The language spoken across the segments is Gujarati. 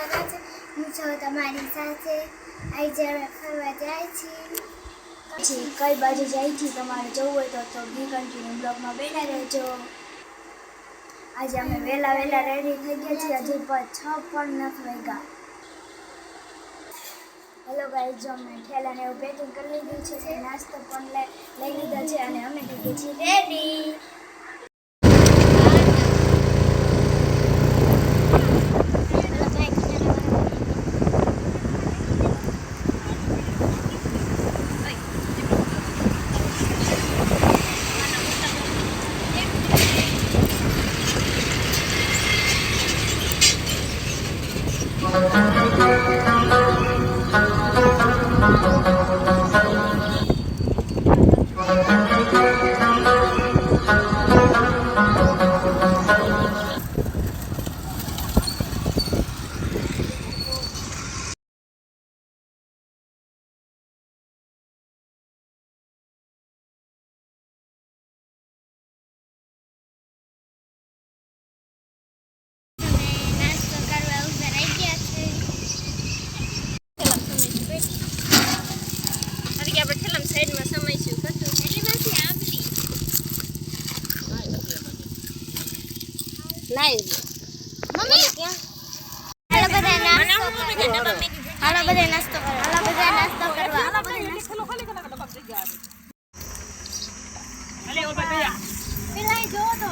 કરવાના છે? હું છું તમારી સાથે. આજે અમે ફરવા જાય છીએ કઈ બાજુ જાય છે તમારે જવું હોય તો તો બી કન્ટિન્યુ બ્લોગમાં બેઠા રહેજો. આજે અમે વહેલા વહેલા રેડી થઈ ગયા છીએ. હજુ પર છ પણ નથી વાગ્યા. હેલો ગાઈઝ જો અમે ઠેલાને એવું પેકિંગ કરી લીધું છે નાસ્તો પણ લઈ લીધા છે અને અમે થઈ છીએ ready Live mummy? હાલો બધા નાસ્તો કરવા હાલો બધા નાસ્તો કરવા હાલો બધા નાસ્તો કરવા હાલો બધા પેલા જો તો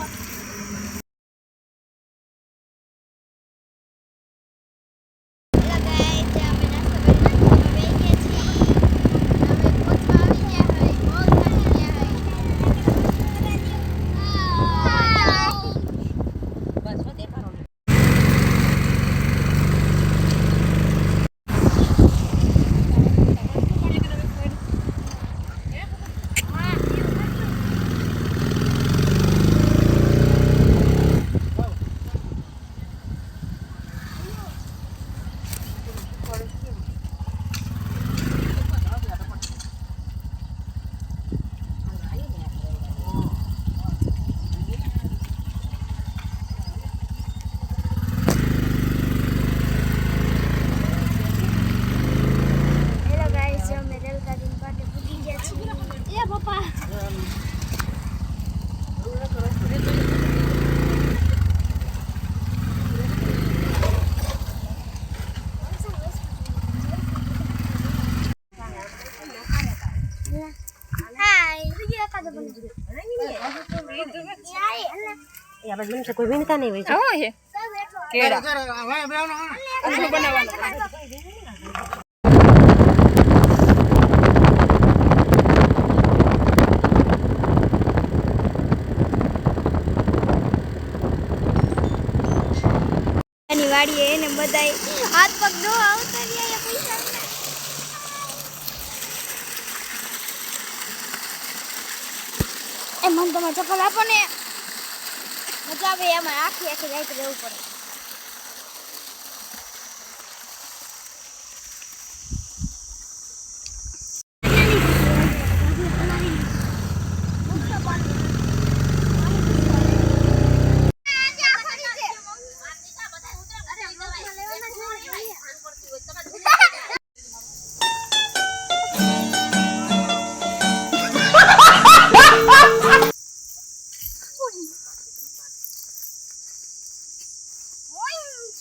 હેલો ગાઈસ અમે નાસ્તો કરીને બેસી ગયા છીએ અમે પહોંચવા આવી ગયા હોય બહુ થાકી ગયા હોય બસ હો દેખાડો હેલો ગાઈઝ જો અમે રેલગાડી પાસે પૂગી ગયા છીએ એ પપ્પા હાય એ આપણે મને કોઈ વિનતા નહીં હોય આવો છે. કેળા. આટલું બનાવવાનું? એની વાડીએ એને બધાય હાથ પગ દો આવતા રહ્યા પૈસા. એ મન તમે ચપ્પલ આપો ને. મજા આવે એમાં આખી આખી રાઈટ રહેવું પડે.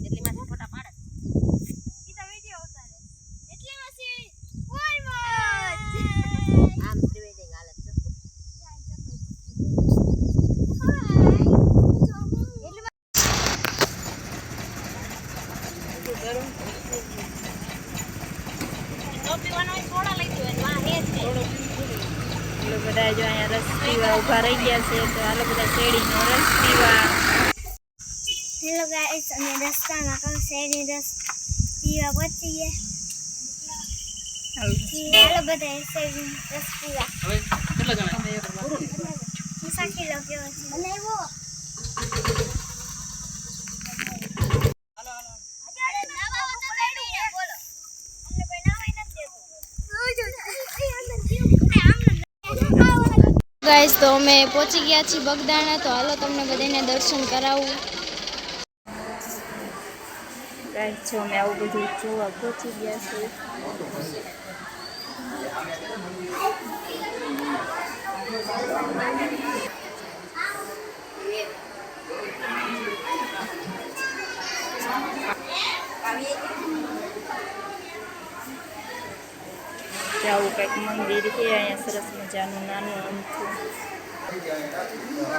એટલી માં ફોટા પાડે આમ પ્રિવેડિંગ હાલે છે તો પીવાનો હોય સોડા લઈ દો એટલે આ હે જ નહીં એટલે બધા જો અહીંયા રસ પીવા ઊભા રહી ગયા છે તો આલો બધા શેરડીનો રસ પીવા. હેલો ગાઈસ અમે રસ્તામાં કહું શેરડી રસ પીવા પહોંચી ગયા. હાલો. બધા શેરડી રસ પીવા. સાચી લો કેવો છે? બનાવ્યો. ગાઈસ, તો અમે પહોંચી ગયા છીએ બગદાણા. તો હાલો તમને બધાને દર્શન કરાવું. ગાઈસ, જો અમે આવું બધું જોવા પહોંચી ગયા છે આવું કંઈક મંદિર છે અહીંયા સરસ મજાનું નાનું અમથું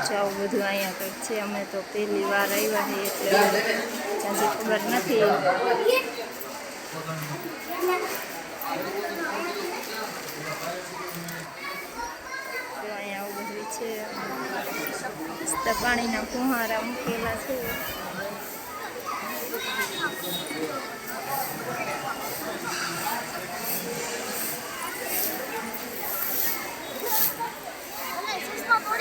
જો આવું બધું અહીંયા કંઈક છે અમે તો પહેલી વાર આવ્યા છીએ એટલે ત્યાંથી ખબર નથી જો અહીંયા આવું બધું છે મસ્ત પાણીના ફુહારા મૂકેલા છે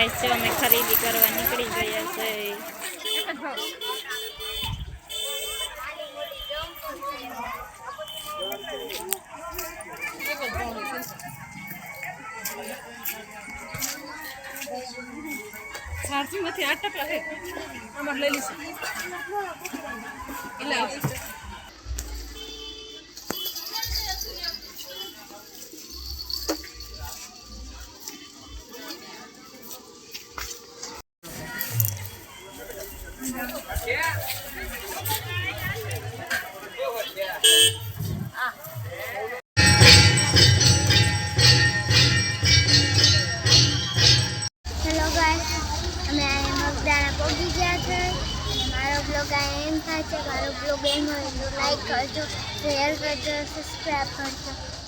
ગાઈસ જો અમે ખરીદી કરવા નીકળી ગયા છે. ચાર્જિંગમાંથી આઠ ટકા છે અમારે લઈ લઈશું. એટલે એમ થાય છે મારો બ્લોગ